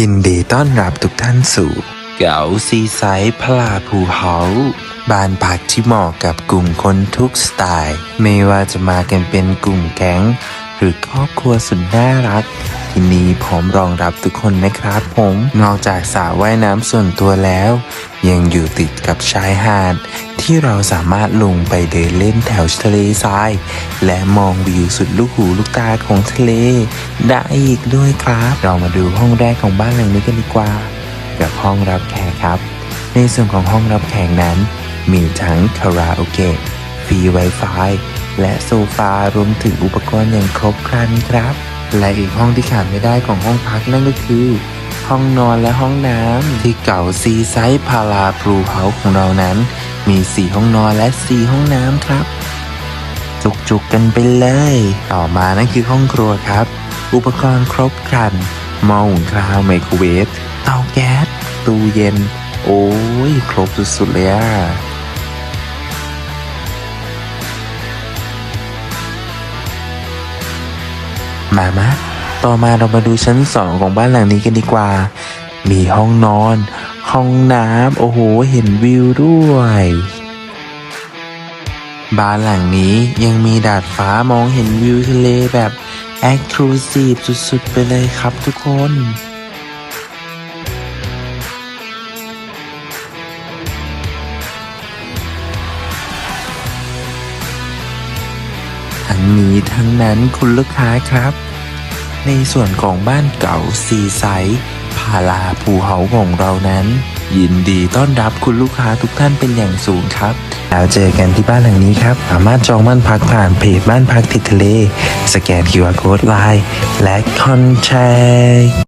ยินดีต้อนรับทุกท่านสู่ เก๋าซีไซด์พลาภูเฮาบ้านพักที่เหมาะกับกลุ่มคนทุกสไตล์ ไม่ว่าจะมากันเป็นกลุ่มแก๊ง หรือครอบครัวสุดน่ารัก ที่นี่พร้อมรองรับทุกคนนะครับผม นอกจากสระว่ายน้ำส่วนตัวแล้ว ยังอยู่ติดกับชายหาด ที่เราสามารถลงไปเดินเล่นแถวทะเลทราย และมองวิวสุดลูกหูลูกตาของทะเล ได้อีกด้วยครับ เรามาดูห้องแรกของบ้านหลังนี้กันดีกว่า กับห้องรับแขกครับ ในส่วนของห้องรับแขกนั้น มีทั้งคาราโอเกะฟรี Wi-Fi และโซฟารวมถึงอุปกรณ์อย่างครบครันครับ และอีกห้องที่ขาดไม่ได้ของห้องพักนั่นก็คือ ห้องนอนและห้องน้ำที่เก่าซีไซส์พาราพลูเฮาของเรานั้น มี 4 ห้องนอนและ 4 ห้องน้ำครับ จุกๆกันไปเลย ต่อมานั่นคือห้องครัวครับ อุปกรณ์ครบครันหม้อหุงข้าวไมโครเวฟเตาแก๊สตู้เย็น โอ้ย ครบสุดๆเลยอะมามาต่อมาเรามาดูชั้นสองของบ้านหลังนี้กันดีกว่า มีห้องนอน ห้องน้ำโอ้โห เห็นวิวด้วย บ้านหลังนี้ยังมีดาดฟ้ามองเห็นวิวทะเลแบบแอคทีซีฟสุดๆ ไปเลยครับทุกคนทั้งนี้ทั้งนั้นคุณลูกค้าครับ ในส่วนของบ้านเก่าซีไซส์พาลาภูเขาของเรานั้น ยินดีต้อนรับคุณลูกค้าทุกท่านเป็นอย่างสูงครับ แล้วเจอกันที่บ้านหลังนี้ครับ สามารถจองบ้านพักผ่านเพจบ้านพักติดทะเล สแกน QR Code ไลน์และคอนแทค